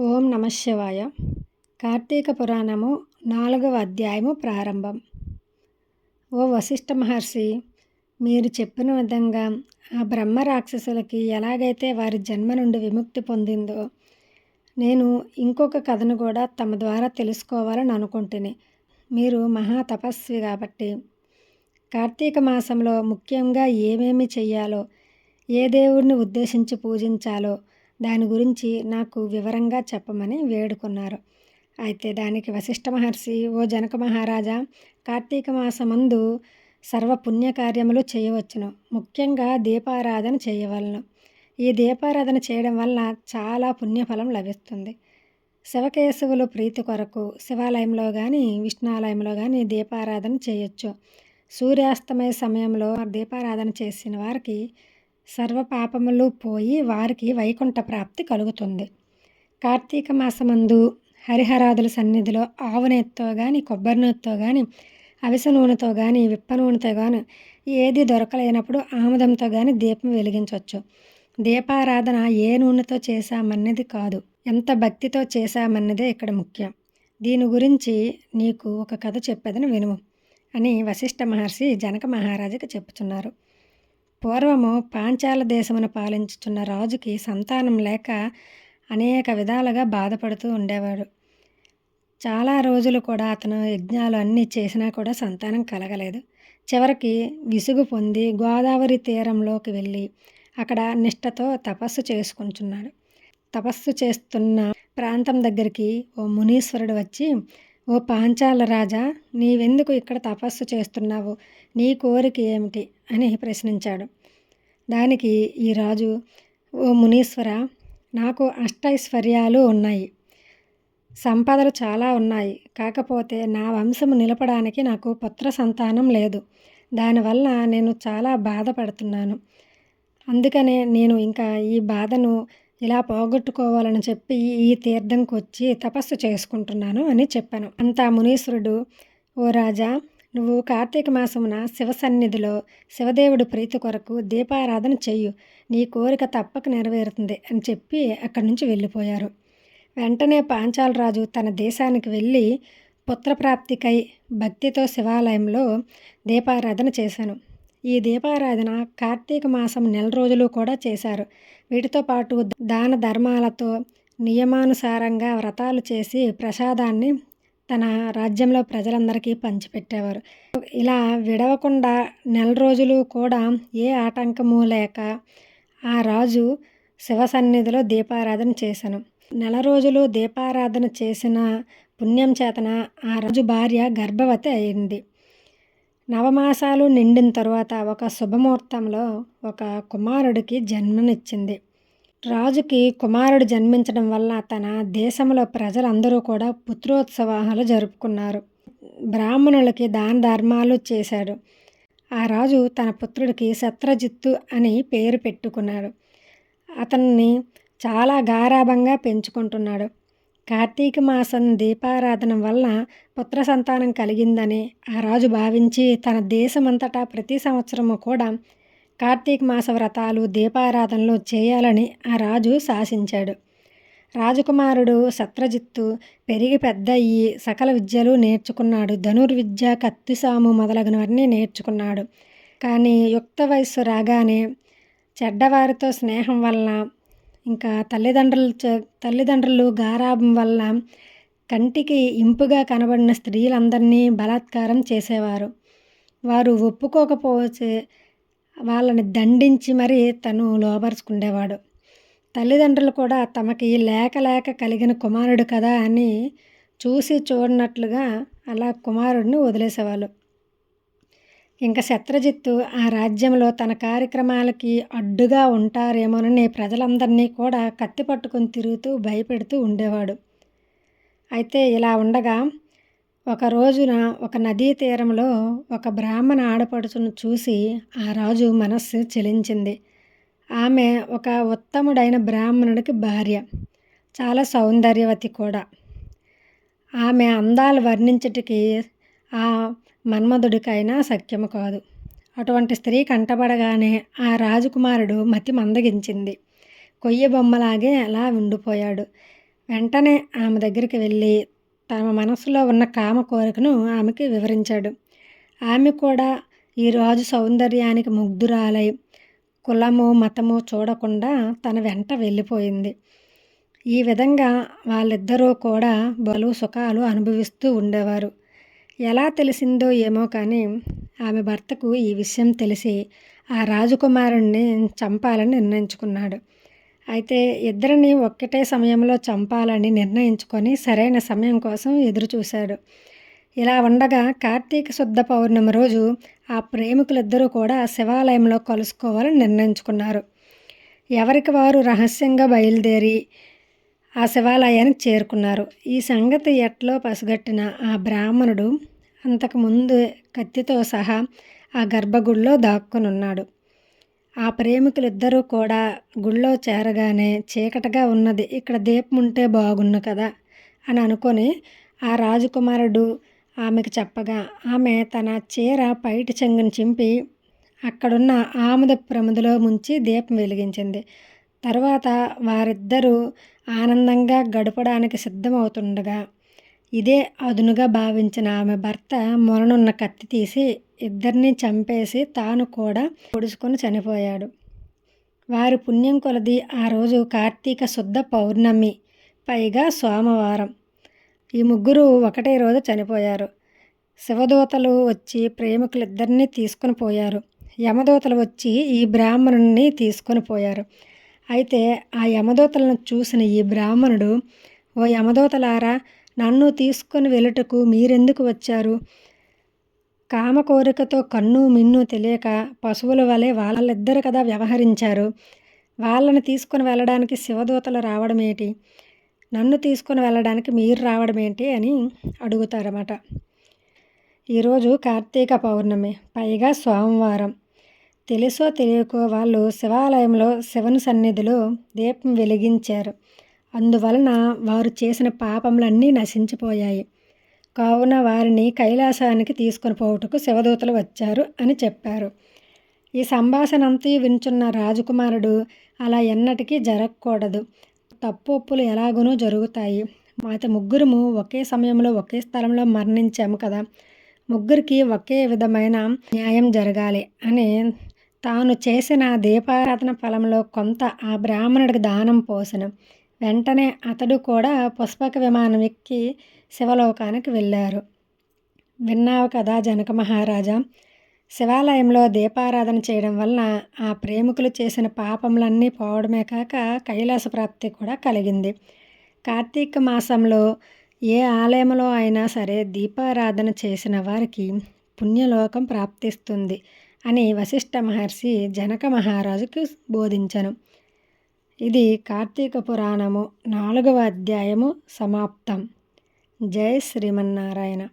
ఓం నమ శివాయ. కార్తీక పురాణము నాలుగవ అధ్యాయము ప్రారంభం. ఓ వశిష్ఠ మహర్షి మీరు చెప్పిన విధంగా ఆ బ్రహ్మ రాక్షసులకి ఎలాగైతే వారి జన్మ నుండి విముక్తి పొందిందో నేను ఇంకొక కథను కూడా తమ ద్వారా తెలుసుకోవాలని అనుకుంటుని. మీరు మహా తపస్వి కాబట్టి. కార్తీక మాసంలో ముఖ్యంగా ఏమేమి చెయ్యాలో ఏ దేవుడిని ఉద్దేశించి పూజించాలో దాని గురించి నాకు వివరంగా చెప్పమని వేడుకున్నారు. అయితే దానికి వశిష్ఠ మహర్షి ఓ జనక మహారాజా కార్తీక మాసమందు సర్వ పుణ్యకార్యములు చేయవచ్చును. ముఖ్యంగా దీపారాధన చేయవలను. ఈ దీపారాధన చేయడం వల్ల చాలా పుణ్యఫలం లభిస్తుంది. శివకేశవులు ప్రీతి కొరకు శివాలయంలో కానీ విష్ణాలయంలో కానీ దీపారాధన చేయొచ్చు. సూర్యాస్తమయ సమయంలో దీపారాధన చేసిన వారికి సర్వపాపములు పోయి వారికి వైకుంఠ ప్రాప్తి కలుగుతుంది. కార్తీక మాసమందు హరిహరాదుల సన్నిధిలో ఆవు కానీ కొబ్బరి నూనెతో కానీ అవిసె నూనెతో కానీ విప్ప నూనెతో కానీ ఏది దొరకలేనప్పుడు ఆముదంతో కానీ దీపం వెలిగించవచ్చు దీపారాధన ఏ నూనెతో చేశామన్నది కాదు. ఎంత భక్తితో చేశామన్నదే ఇక్కడ ముఖ్యం. దీని గురించి నీకు ఒక కథ చెప్పేదని వినుము అని వశిష్ఠ మహర్షి జనక మహారాజుకి చెప్పుచున్నారు పూర్వము పాంచాల దేశమును పాలించుచున్న రాజుకి సంతానం లేక అనేక విధాలుగా బాధపడుతూ ఉండేవాడు. చాలా రోజులు కూడా అతను యజ్ఞాలు అన్నీ చేసినా కూడా సంతానం కలగలేదు. చివరికి విసుగు పొంది గోదావరి తీరంలోకి వెళ్ళి అక్కడ నిష్టతో తపస్సు చేసుకుంటున్నాడు. తపస్సు చేస్తున్న ప్రాంతం దగ్గరికి ఓ మునీశ్వరుడు వచ్చి ఓ పాంచాల రాజా నీవెందుకు ఇక్కడ తపస్సు చేస్తున్నావు? నీ కోరిక ఏమిటి? అని ప్రశ్నించాడు. దానికి ఈ రాజు ఓ మునీశ్వర నాకు అష్టైశ్వర్యాలు ఉన్నాయి. సంపదలు చాలా ఉన్నాయి. కాకపోతే నా వంశము నిలపడానికి నాకు పుత్ర సంతానం లేదు. దానివల్ల నేను చాలా బాధపడుతున్నాను. అందుకనే నేను ఇంకా ఈ బాధను ఇలా పోగొట్టుకోవాలని చెప్పి ఈ తీర్థంకి వచ్చి తపస్సు చేసుకుంటున్నాను అని చెప్పాను. అంతా మునీశ్వరుడు ఓ రాజా నువ్వు కార్తీక మాసమున శివ సన్నిధిలో శివదేవుడు ప్రీతి కొరకు దీపారాధన చెయ్యు. నీ కోరిక తప్పక నెరవేరుతుంది అని చెప్పి అక్కడి నుంచి వెళ్ళిపోయారు. వెంటనే పాంచాలరాజు తన దేశానికి వెళ్ళి పుత్రప్రాప్తికై భక్తితో శివాలయంలో దీపారాధన చేశాను. ఈ దీపారాధన కార్తీక మాసం నెల రోజులు కూడా చేశారు. వీటితో పాటు దాన ధర్మాలతో నియమానుసారంగా వ్రతాలు చేసి ప్రసాదాన్ని తన రాజ్యంలో ప్రజలందరికీ పంచిపెట్టేవారు. ఇలా విడవకుండా నెల రోజులు కూడా ఏ ఆటంకము లేక ఆ రాజు శివ సన్నిధిలో దీపారాధన చేశాను. నెల రోజులు దీపారాధన చేసిన పుణ్యం చేతన ఆ రాజు భార్య గర్భవతి అయింది. నవమాసాలు నిండిన తరువాత ఒక శుభముహూర్తంలో ఒక కుమారుడికి జన్మనిచ్చింది. రాజుకి కుమారుడు జన్మించడం వల్ల తన దేశంలో ప్రజలందరూ కూడా పుత్రోత్సవాలు జరుపుకున్నారు. బ్రాహ్మణులకి దాన ధర్మాలు చేశాడు. ఆ రాజు తన పుత్రుడికి శత్రజిత్తు అని పేరు పెట్టుకున్నాడు. అతన్ని చాలా గారాభంగా పెంచుకుంటున్నాడు. కార్తీక మాసం దీపారాధన వల్ల పుత్ర సంతానం కలిగిందని ఆ రాజు భావించి తన దేశమంతటా ప్రతి సంవత్సరము కూడా కార్తీక మాస వ్రతాలు దీపారాధనలు చేయాలని ఆ రాజు శాసించాడు. రాజకుమారుడు సత్రజిత్తు పెరిగి పెద్ద అయ్యి సకల విద్యలు నేర్చుకున్నాడు. ధనుర్విద్య కత్తిసాము మొదలగునవన్నీ నేర్చుకున్నాడు. కానీ యుక్త వయస్సు రాగానే చెడ్డవారితో స్నేహం వల్ల ఇంకా తల్లిదండ్రులు తల్లిదండ్రులు గారాభం వల్ల కంటికి ఇంపుగా కనబడిన స్త్రీలందరినీ బలాత్కారం చేసేవారు. వారు ఒప్పుకోకపోతే వాళ్ళని దండించి మరీ తను లోపరుచుకుండేవాడు తల్లిదండ్రులు కూడా తమకి లేక లేక కలిగిన కుమారుడు కదా అని చూసి చూడనట్లుగా అలా కుమారుడిని వదిలేసేవాళ్ళు. ఇంకా శత్రజిత్తు ఆ రాజ్యంలో తన కార్యక్రమాలకి అడ్డుగా ఉంటారేమోనని ప్రజలందరినీ కూడా కత్తి పట్టుకొని తిరుగుతూ భయపెడుతూ ఉండేవాడు. అయితే ఇలా ఉండగా ఒక రోజున ఒక నదీ తీరంలో ఒక బ్రాహ్మణ ఆడపడుచును చూసి ఆ రాజు మనస్సు చెలించింది. ఆమె ఒక ఉత్తముడైన బ్రాహ్మణుడికి భార్య చాలా సౌందర్యవతి కూడా. ఆమె అందాలు వర్ణించటికి ఆ మన్మధుడికైనా సఖ్యము కాదు. అటువంటి స్త్రీ కంటపడగానే ఆ రాజకుమారుడు మతి మందగించింది. కొయ్య బొమ్మలాగే అలా ఉండిపోయాడు. వెంటనే ఆమె దగ్గరికి వెళ్ళి తమ మనసులో ఉన్న కామ కోరికను ఆమెకి వివరించాడు. ఆమె కూడా ఈ రాజు సౌందర్యానికి ముగ్ధురాలై కులము మతము చూడకుండా తన వెంట వెళ్ళిపోయింది. ఈ విధంగా వాళ్ళిద్దరూ కూడా బలు సుఖాలు అనుభవిస్తూ ఉండేవారు. ఎలా తెలిసిందో ఏమో కానీ ఆమె భర్తకు ఈ విషయం తెలిసి ఆ రాజకుమారుణ్ణి చంపాలని నిర్ణయించుకున్నాడు. అయితే ఇద్దరిని ఒక్కటే సమయంలో చంపాలని నిర్ణయించుకొని సరైన సమయం కోసం ఎదురు చూశాడు ఇలా ఉండగా కార్తీక శుద్ధ పౌర్ణమి రోజు ఆ ప్రేమికులిద్దరూ కూడా శివాలయంలో కలుసుకోవాలని నిర్ణయించుకున్నారు. ఎవరికి వారు రహస్యంగా బయలుదేరి ఆ శివాలయానికి చేరుకున్నారు. ఈ సంగతి ఎట్లో పసిగట్టిన ఆ బ్రాహ్మణుడు అంతకుముందు కత్తితో సహా ఆ గర్భగుడిలో దాక్కునున్నాడు. ఆ ప్రేమికులిద్దరూ కూడా గుళ్ళో చేరగానే చీకటగా ఉన్నది. ఇక్కడ దీపం ఉంటే బాగున్ను కదా అని అనుకొని ఆ రాజకుమారుడు ఆమెకు చెప్పగా ఆమె తన చీర పైటి చెంగును చింపి అక్కడున్న ఆముద ప్రముదలో ముంచి దీపం వెలిగించింది. తర్వాత వారిద్దరూ ఆనందంగా గడపడానికి సిద్ధమవుతుండగా ఇదే అదునుగా భావించిన ఆమె భర్త మొలనున్న కత్తి తీసి ఇద్దరిని చంపేసి తాను కూడా పొడుచుకొని చనిపోయాడు. వారి పుణ్యం కొలది ఆ రోజు కార్తీక శుద్ధ పౌర్ణమి పైగా సోమవారం. ఈ ముగ్గురు ఒకటే రోజు చనిపోయారు. శివదూతలు వచ్చి ప్రేమికులిద్దరినీ తీసుకొని పోయారు. యమదూతలు వచ్చి ఈ బ్రాహ్మణుని తీసుకొని పోయారు. అయితే ఆ యమదూతలను చూసిన ఈ బ్రాహ్మణుడు ఓ యమదూతలారా నన్ను తీసుకొని వెళ్ళుటకు మీరెందుకు వచ్చారు? కామ కోరికతో కన్ను మిన్ను తెలియక పశువుల వలె వాళ్ళిద్దరు కదా వ్యవహరించారు. వాళ్ళని తీసుకొని వెళ్ళడానికి శివదూతలు రావడం ఏంటి? నన్ను తీసుకొని వెళ్ళడానికి మీరు రావడం ఏంటి? అని అడుగుతారన్నమాట. ఈరోజు కార్తీక పౌర్ణమి పైగా సోమవారం. తెలుసో తెలియకో వాళ్ళు శివాలయంలో శివను సన్నిధిలో దీపం వెలిగించారు. అందువలన వారు చేసిన పాపములన్నీ నశించిపోయాయి. కావున వారిని కైలాసానికి తీసుకుని పోవుటకు శివదూతలు వచ్చారు అని చెప్పారు. ఈ సంభాషణ అంతా వించున్న రాజకుమారుడు అలా ఎన్నటికీ జరగకూడదు. తప్పు ఒప్పులు ఎలాగునూ జరుగుతాయి. మాత ముగ్గురము ఒకే సమయంలో ఒకే స్థలంలో మరణించాము కదా. ముగ్గురికి ఒకే విధమైన న్యాయం జరగాలి అని తాను చేసిన దీపారాధన ఫలంలో కొంత ఆ బ్రాహ్మణుడికి దానం పోసిన. వెంటనే అతడు కూడా పుష్పక విమానం ఎక్కి శివలోకానికి వెళ్ళారు. విన్నావు కదా జనక మహారాజా! శివాలయంలో దీపారాధన చేయడం వలన ఆ ప్రేమికులు చేసిన పాపములన్నీ పోవడమే కాక కైలాస ప్రాప్తి కూడా కలిగింది. కార్తీక మాసంలో ఏ ఆలయంలో అయినా సరే దీపారాధన చేసిన వారికి పుణ్యలోకం ప్రాప్తిస్తుంది. అని వశిష్ఠ మహర్షి జనక మహారాజుకు బోధించను. ఇది కార్తీక పురాణము నాలుగవ అధ్యాయము సమాప్తం. జై శ్రీమన్నారాయణ.